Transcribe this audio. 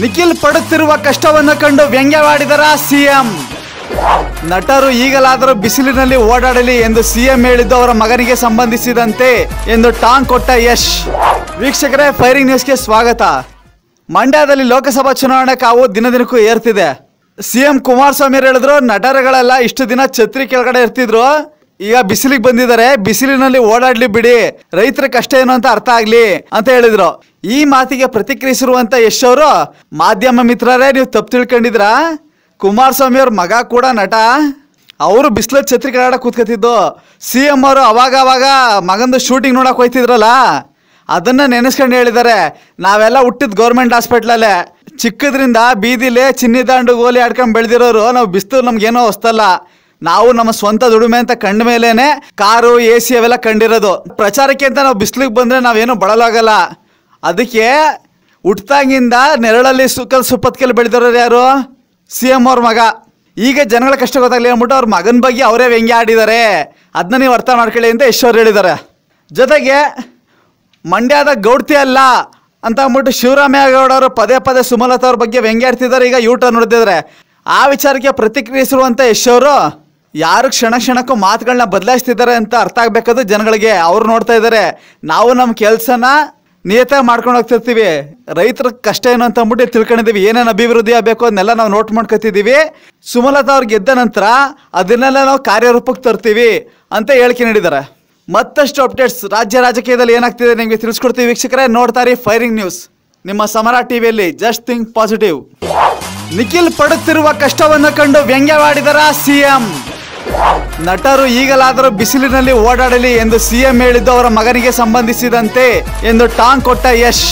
ನಿಖಿಲ್ ಪಡುತ್ತಿರುವ ಕಷ್ಟವನ್ನು ಕಂಡು ವ್ಯಂಗ್ಯವಾಡಿದರ ಸಿಎಂ. ನಟರು ಈಗಲಾದರೂ ಬಿಸಿಲಿನಲ್ಲಿ ಓಡಾಡಲಿ ಎಂದು ಸಿಎಂ ಹೇಳಿದ್ದು ಅವರ ಮಗನಿಗೆ ಸಂಬಂಧಿಸಿದಂತೆ ಎಂದು ಟಾಂಗ್ ಕೊಟ್ಟ ಯಶ್. ವೀಕ್ಷಕರೇ, ಫೈರಿಂಗ್ ನ್ಯೂಸ್ಗೆ ಸ್ವಾಗತ. ಮಂಡ್ಯದಲ್ಲಿ ಲೋಕಸಭಾ ಚುನಾವಣೆ ಕಾವು ದಿನದಿನಕ್ಕೂ ಏರ್ತಿದೆ. ಸಿಎಂ ಕುಮಾರಸ್ವಾಮಿ ಹೇಳಿದ್ರು, ನಟರುಗಳೆಲ್ಲ, ಇಷ್ಟು ದಿನ ಛತ್ರಿ ಕೆಳಗಡೆ ಇರ್ತಿದ್ರು. ಈಗ ಬಿಸಿಲಿಗೆ ಬಂದಿದ್ದಾರೆ. ಬಿಸಿಲಿನಲ್ಲಿ ಓಡಾಡ್ಲಿ ಬಿಡಿ. ರೈತರ ಕಷ್ಟ ಏನು ಅಂತ ಅರ್ಥ ಆಗ್ಲಿ ಅಂತ ಹೇಳಿದ್ರು. ಈ ಮಾತಿಗೆ ಪ್ರತಿಕ್ರಿಯಿಸಿರುವಂತ ಯಶ್ ಅವರು ಮಾಧ್ಯಮ ಮಿತ್ರರೇ, ನೀವು ತಪ್ಪು ತಿಳ್ಕೊಂಡಿದ್ರ ಕುಮಾರಸ್ವಾಮಿ ಅವ್ರ ಮಗ ಕೂಡ ನಟ. ಅವರು ಬಿಸಿಲ ಛತ್ರಿ ಕೆಳಗಡೆ ಕೂತ್ಕೊತಿದ್ದು ಸಿ ಎಂ ಅವರು ಅವಾಗ ಅವಾಗ ಮಗಂದು ಶೂಟಿಂಗ್ ನೋಡಕ್ ಹೋಯ್ತಿದ್ರಲ್ಲ? ಅದನ್ನ ನೆನೆಸ್ಕೊಂಡು ಹೇಳಿದ್ದಾರೆ. ನಾವೆಲ್ಲ ಹುಟ್ಟಿದ್ ಗೌರ್ಮೆಂಟ್ ಹಾಸ್ಪಿಟ್ಲಲ್ಲೇ ಚಿಕ್ಕದ್ರಿಂದ ಬೀದಿಲೆ ಚಿನ್ನಿ ದಾಂಡು ಗೋಲಿ ಆಡ್ಕೊಂಡು ಬೆಳೆದಿರೋರು. ನಾವು ಬಿಸ್ತು ಏನೋ ಹೊಸ್ತಲ್ಲ. ನಾವು ನಮ್ಮ ಸ್ವಂತ ದುಡಿಮೆ ಅಂತ ಕಂಡ ಮೇಲೇನೆ ಕಾರು ಎ ಸಿ ಅವೆಲ್ಲ ಕಂಡಿರೋದು. ಪ್ರಚಾರಕ್ಕೆ ಅಂತ ನಾವು ಬಿಸಿಲಿಗೆ ಬಂದ್ರೆ ನಾವೇನು ಬಳಲಾಗಲ್ಲ. ಅದಕ್ಕೆ ಹುಟ್ಟಾಗಿಂದ ನೆರಳಲ್ಲಿ ಸುಕ್ಕಲ್ ಸುಪ್ಪತ್ಕಲ್ಲಿ ಬೆಳೆದಿರೋರು ಯಾರು? ಸಿ ಎಂ ಅವ್ರ ಮಗ. ಈಗ ಜನಗಳ ಕಷ್ಟ ಗೊತ್ತಾಗ್ಲಿ ಅಂದ್ಬಿಟ್ಟು ಅವ್ರ ಮಗನ ಬಗ್ಗೆ ಅವರೇ ವ್ಯಂಗ್ಯ ಆಡಿದ್ದಾರೆ. ಅದನ್ನ ನೀವು ಅರ್ಥ ಮಾಡ್ಕೊಳ್ಳಿ ಅಂತ ಯಶೋರ್ ಹೇಳಿದ್ದಾರೆ. ಜೊತೆಗೆ ಮಂಡ್ಯದ ಗೌಡ್ತಿ ಅಲ್ಲ ಅಂತ ಅಂದ್ಬಿಟ್ಟು ಶಿವರಾಮೇಗೌಡ ಅವರು ಪದೇ ಪದೇ ಸುಮಲತಾ ಅವ್ರ ಬಗ್ಗೆ ವ್ಯಂಗ್ಯಾಡ್ತಿದ್ದಾರೆ ಈಗ ಯೂಟರ್ನ್ ನೋಡ್ತಿದ್ದಾರೆ ಆ ವಿಚಾರಕ್ಕೆ ಪ್ರತಿಕ್ರಿಯಿಸಿರುವಂಥ ಯಶ್ ಅವರು ಯಾರು ಕ್ಷಣ ಕ್ಷಣಕ್ಕೂ ಮಾತುಗಳನ್ನ ಬದಲಾಯಿಸ್ತಿದ್ದಾರೆ ಅಂತ ಅರ್ಥ ಆಗಬೇಕಾದ್ರೆ ಜನಗಳಿಗೆ ಅವ್ರು ನೋಡ್ತಾ ಇದ್ದಾರೆ, ನಾವು ನಮ್ಮ ಕೆಲಸನ ನಿಯತಾಗಿ ಮಾಡ್ಕೊಂಡು ಹೋಗ್ತಿರ್ತೀವಿ. ರೈತರ ಕಷ್ಟ ಏನು ಅಂತ ಅಂದ್ಬಿಟ್ಟು ತಿಳ್ಕೊಂಡಿದ್ದೀವಿ. ಏನೇನು ಅಭಿವೃದ್ಧಿ ಆಗಬೇಕು ಅದನ್ನೆಲ್ಲ ನಾವು ನೋಟ್ ಮಾಡ್ಕೊತಿದ್ದೀವಿ. ಸುಮಲತಾ ಅವ್ರು ಗೆದ್ದ ನಂತರ ಅದನ್ನೆಲ್ಲ ನಾವು ಕಾರ್ಯರೂಪಕ್ಕೆ ತರ್ತೀವಿ ಅಂತ ಹೇಳಿಕೆ ನೀಡಿದ್ದಾರೆ. ಮತ್ತಷ್ಟು ಅಪ್ಡೇಟ್ಸ್ ರಾಜ್ಯ ರಾಜಕೀಯದಲ್ಲಿ ಏನಾಗ್ತಿದೆ ನಿಮಗೆ ತಿಳಿಸ್ಕೊಡ್ತೀವಿ ವೀಕ್ಷಕರೇ. ನೋಡ್ತಾರೆ ಫೈರಿಂಗ್ ನ್ಯೂಸ್. ನಿಮ್ಮ ಸಮರ ಟಿವಿಯಲ್ಲಿ ಜಸ್ಟ್ ಥಿಂಕ್ ಪಾಸಿಟಿವ್. ನಿಖಿಲ್ ಪಡುತ್ತಿರುವ ಕಷ್ಟವನ್ನು ಕಂಡು ವ್ಯಂಗ್ಯವಾಡಿದರ ಸಿಎಂ ನಟರು ಈಗಲಾದರೂ ಬಿಸಿಲಿನಲ್ಲಿ ಓಡಾಡಲಿ ಎಂದು ಸಿಎಂ ಹೇಳಿದ್ದು ಅವರ ಮಗನಿಗೆ ಸಂಬಂಧಿಸಿದಂತೆ ಎಂದು ಟಾಂಗ್ ಕೊಟ್ಟ ಯಶ್.